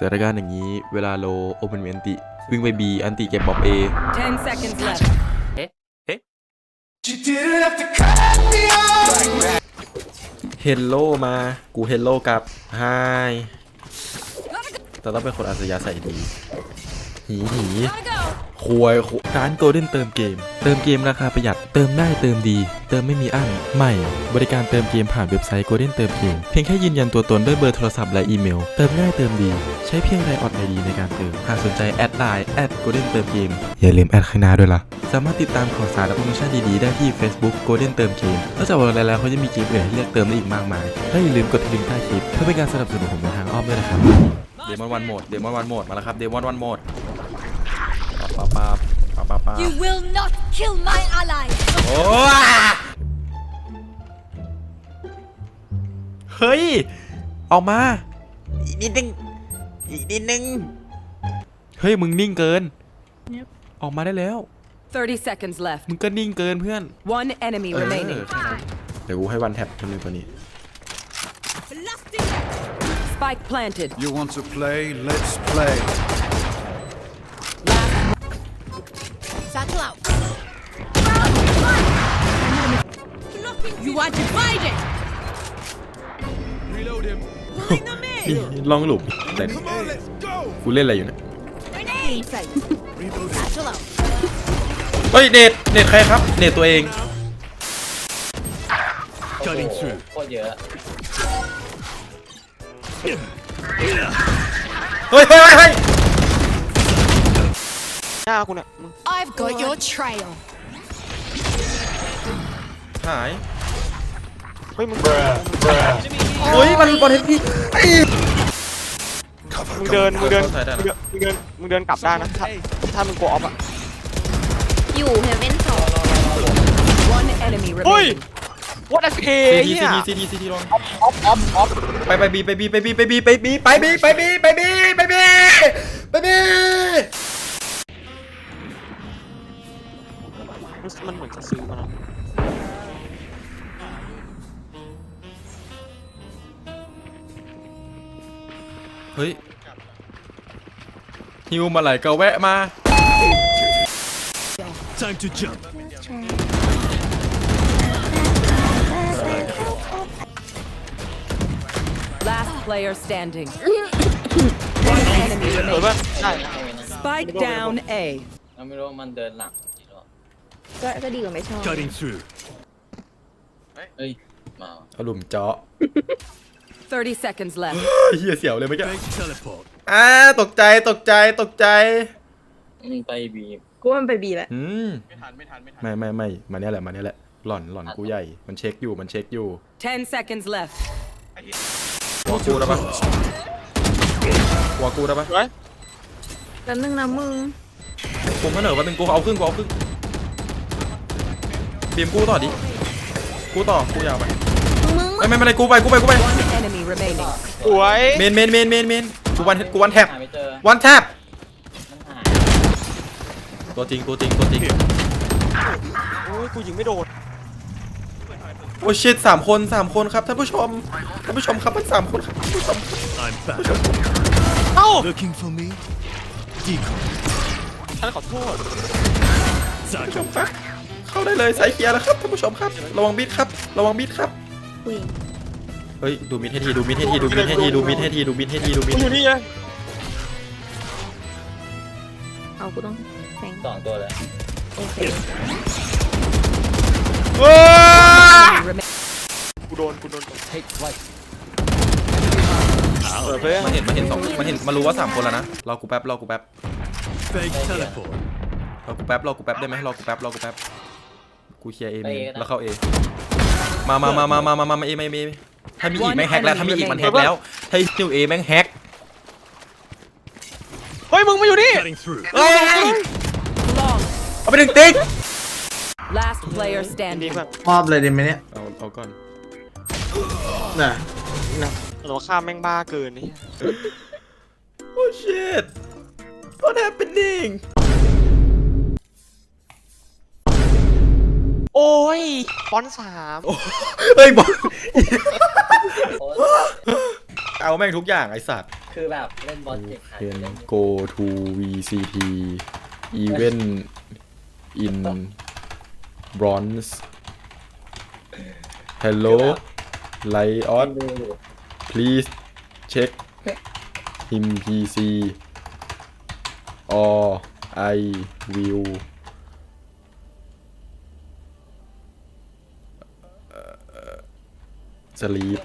สถานการณ์อย่างนี้เวลาโลโอเปนอันติ วิ่งไปบีอันติเก็บบอมเอ10 seconds left. เฮลโลมากูเฮลโลกลับไฮแต่ต้องเป็นคนอัศยาศัยดี หีหีควยควยร้านโกลเด้นเติมเกม เติมเกมราคาประหยัด เติมได้เติมดี เติมไม่มีอั้น ใหม่ บริการเติมเกมผ่านเว็บไซต์โกลเด้นเติมเกม เพียงแค่ยืนยันตัวตนด้วยเบอร์โทรศัพท์และอีเมล เติมง่ายเติมดี ใช้เพียงไรออดไอดีในการเติม หากสนใจแอดไลน์แอดโกลเด้นเติมเกม อย่าลืมแอดข้างหน้าด้วยล่ะ สามารถติดตามข่าวสารและโปรโมชั่นดีๆได้ที่ Facebook Golden เติมเกมนอกจากวันแล้วแล้วเขาจะมีเกมอื่นให้เลือกเติมได้อีกมากมาย และอย่าลืมกดที่ลิงก์ใต้คลิปเพื่อเป็นการสนับสนุนผมในทางอ้อมด้วยนะครับ เดมอนวันโหมด เดมอนวันโหมด มาแล้วครับ เดมอนวันโหมด ปาปาปาปาปา You will not kill my ally. โอ้เฮ้ย ออกมา อีกนิดนึง อีกนิดนึง เฮ้ย มึงนิ่งเกิน ออกมาได้แล้ว 30 seconds left. มึงก็นิ่งเกินเพื่อน One enemy เออ remaining. เดี๋ยวกูให้วันแท็บคนหนึงตัวนี้ Blasting. Spike planted. You want to play? Let's play. You are divided. Reload him. นี่ลองหลุมแต่ Come on, let's go. กูเล่นอะไรอยู่เนี่ย Grenade. Satchel out. เฮ้ยเน็ตเน็ตใครครับ เน็ตตัวเอง Cutting through. โคตรเยอะเฮ้ยเฮ้ยเฮ้ยเฮ้ย หน้าคุณอะมึง I've got your trail. หายเฮ้ยมึงเฮ้ยมันบอลเห็นพี่ Cover. มึงเดินมึงเดินเข้าใจได้มึงนะเดินมึงเดินมึงเดินกลับได้นะถ้าถ้ามึงโกออฟอะอยู่เฮเว่นสอง One enemy เฮ้ย remaining. what a K ซีทีเนี่ยซีทีซีทีซีทีลองออฟออฟออฟไปไปบีไปบีไปบีไปบีไปบีไปบีไปบีไปบีไปบีไปบีมันเหมือนจะซื้อมานะ เฮ้ยฮิวมาไหลก็แวะมา Time to jump. Last player standing. One enemy เออ remaining. ป่ะได้ให้ไว้นะ Spike down A. เราไม่รู้ว่ามันเดินหลังกี่รอบก็ก็ดีกว่าไม่ชอบ Cutting through. เฮ้ย มาว่ะเอาหลุมเจาะ 30 seconds left. เฮียเสียวเลยเมื่อกี้ Fake teleport. อ่าตกใจตกใจตกใจ มึงไปบีกูว่ามันไปบีแหละ อืมไม่ทันไม่ทันไม่ไม่ไม่มาเนี่ยแหละมาเนี่ยแหละหล่อนหล่อนกูใหญ่มันเช็คอยู่มันเช็คอยู่10 seconds left. หัวกูได้ปะหัวกูได้ปะไว้แล้วนึงนะมึงผมก็เหนอว่าเป็นกูเอาครึ่งกูเอาครึ่งบีมกูต่อดิกูต่อกูยาวไปมึง ไม่ไม่ไม่เป็นไรกูไปกูไปกูไป One enemy remaining. สวยเมนเมนเมนเมนเมนกูวันกูวันแท็บหาไม่เจอวันแท็บมันหายตัวจริงตัวจริงตัวจริงโอ้ยกูยิงไม่โดนโอ้ชิตสามคนสามคนครับท่านผู้ชมท่านผู้ชมครับมันสามคนครับท่านผู้ชม I'm back. เอ้า Looking for me? Decoy. ฉันขอโทษ Satchel. ครับเข้าได้เลยสายเคลียร์แล้วครับท่านผู้ชมครับ ระวังมิดครับ ระวังมิดครับ ผู้หญิงเฮ้ยดูมิดให้ทีดูมิดให้ทีดูมิดให้ทีดูมิดให้ทีดูมิดให้ทีดูมิกูดอยู่นี่ไงเอากูต้องแทงสองตัวเลยโอเคว้า Remaining. กูโดนกูโดนเปิดไปเลยมันเห็นมันเห็นสองมันเห็นมันรู้ว่าสามคนแล้วนะรอกูแป๊บรอกูแป๊บ Fake teleport. รอกูแป๊บรอกูแป๊บได้ไหมรอกูแป๊บรอกูแป๊บกูเคลียร์เอเมนแล้วเข้าเอ มามามามามามามาเอมาเอมาถ้ามีอีกแม่งแฮกแล้วถ้ามีอีกมันแฮกแล้วถ้านิวเอแม่งแฮกเฮ้ยมึงมาอยู่นี่ Cutting through. เอ้ย Long. เอาไปหนึ่งติ๊ก Last player ดี standing. เพื่อนมอบเลยดีไหมเนี่ยเอาเอาก่อนน่ะเราข้ามแม่งบ้าเกินนี่ โอ้ shit what happening ยปอนสามเฮ้ยบอลโค้ดอเอาแม่งทุกอย่างไอสัตว์คือแบบเล่นบอลเจ็บขาเรียนเล่น go to VCT event in bronze hello lion ดู please check him PC or I will สลีป